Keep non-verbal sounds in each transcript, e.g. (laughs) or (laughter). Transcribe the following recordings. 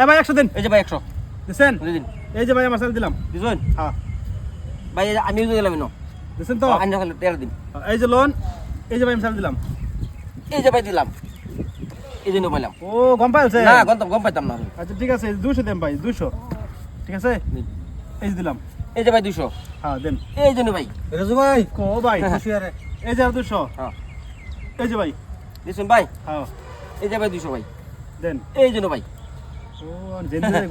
এ ভাই একশো দিন এই যে ভাই একশো দিছেন দিন এই যে ভাই আমার সাল দিলাম বুঝলেন হ্যাঁ ভাই এই যে আমি বুঝে গেলাম না দিছেন তো আইন রাখলে তেরো দিন এই যে লোন এই যে ভাই আমি সাল দিলাম এই যে ভাই দিলাম এই জন্য পাইলাম ও গম পাইছে না গন্তাম গম পাইতাম না আমি। আচ্ছা ঠিক আছে দুশো দেন ভাই দুশো ঠিক আছে। এই যে দিলাম এই যে ভাই দুশো হ্যাঁ দেন এই জন্য ভাই রাজু ভাই কো ভাই খুশি আরে এই যে দুশো হ্যাঁ এই যে ভাই দিচ্ছেন ভাই হ্যাঁ এই যে ভাই দুশো ভাই দেন এই জন্য ভাই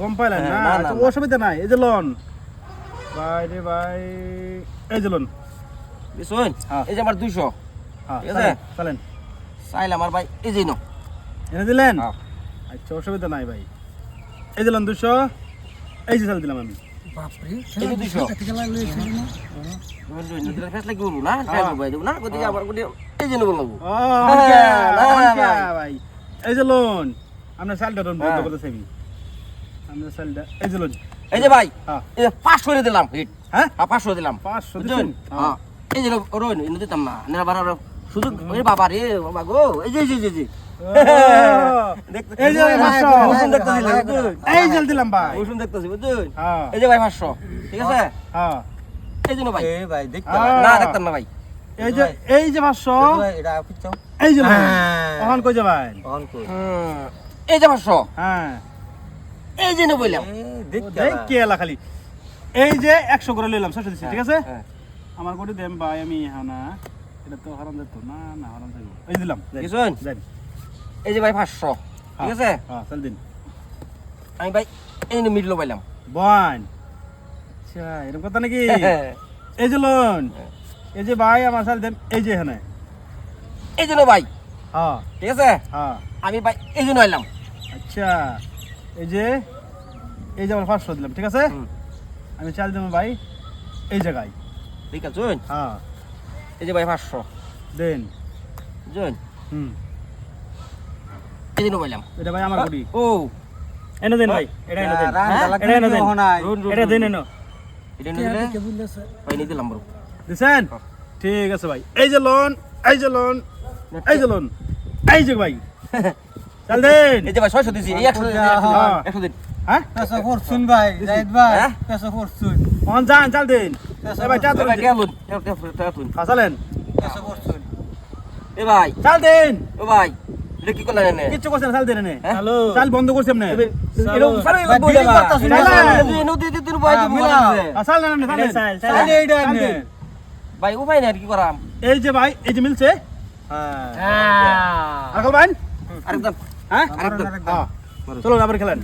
গম পাইলেন না? না। অসুবিধা নাই। এই যে লোন। ভাই রে ভাই এই যে লোন। দিচ্ছেন হ্যাঁ। এই যে আমার দুশো হ্যাঁ ঠিক আছে? চালেন, চালেন। চাইলে আমার ভাই এই যে এনে দিলেন? হ্যাঁ। আচ্ছা অসুবিধা নাই ভাই। এই দুশো এই যে চাল দিলাম আমি। এই যে হ্যাঁ। লোন। আপনার চালটা হ্যাঁ। চাইবি এই যে এই ভাই হ্যাঁ এই যে করে দিলাম হিট হ্যাঁ হ্যাঁ দিলাম হ্যাঁ এই এনে দিতাম না সুযোগ ওই বাবা রে বাবা গো এই এই এই এই এই? এই দিলাম ভাই দেখতেছি হ্যাঁ এই যে ভাই পাঁচশো ঠিক আছে হ্যাঁ এই জন্য ভাই এ ভাই হ্যাঁ। না দেখতাম না ভাই এই যে এই যে পাঁচশো এটা এই যে হ্যাঁ। কই যাবেন অন কই এই যে পাঁচশো হ্যাঁ এই জন্য বললাম দেখ এলা খালি। এই যে একশো করে লইলাম ছশো দিচ্ছি ঠিক আছে? হ্যাঁ। আমার কোটি দেম ভাই আমি হানা। এটা তো হারাম যেত না না হারাম থাকব এই দিলাম। এই যে ভাই পাঁচশো ঠিক আছে? হ্যাঁ চল দিন। আমি ভাই এই মিডলো পাইলাম বন আচ্ছা এরকম কথা নাকি? এই যে লোন। এই যে ভাই আমার সাল দেন এই যে এখানে। এই জন্য ভাই। হ্যাঁ। ঠিক আছে? হ্যাঁ। আমি ভাই এই জন্য এলাম আচ্ছা। এই যে এই যে আমার পাঁচশো দিলাম ঠিক আছে? আমি চাল দেবো ভাই এই জায়গায়। ঠিক আছে হ্যাঁ। এই যে ভাই পাঁচশো। দেন। বুঝছেন হুম। এই পাইলাম এটা ভাই আমার ও। এনে দেন ভাই এটা এনে দেন। হ্যাঁ? এটা এনে দেন। রুন, এটা দেন দিলে ভাই নিয়ে দিলাম বড়। দিছেন? ঠিক আছে ভাই। এই যে লোন এই যে লোন এই যে লোন এই যে ভাই। (laughs) চাল দেন এই যে ভাই ছয়শো দিছি এই একশো দিন হ্যাঁ। একশো দিন হ্যাঁ? পেশা ফরচুন ভাই জাহিদ ভাই হ্যাঁ? পেশা ফরচুন অন যান চাল দেন পেশা ভাই চাল ভাই দেন টেলুন টেলুন চালেন। ফরচুন এ ভাই। চাল দেন ও ভাই এটা কি করলেন এনে? কিচ্ছু করছেন চাল দেন এনে। হ্যাঁ? হ্যালো। চাল বন্ধ করছি আপনি। এরকম সারা ভাই, বলে না। নদী দিতে ভাই হ্যাঁ। বলেছে। চাল চাল চাল এইটা নে ভাই উপায় নাই আর কি করাম। এই যে ভাই এই যে মিলছে। হ্যাঁ। হ্যাঁ আরেকদম হ্যাঁ? চলো আবার খেলেন।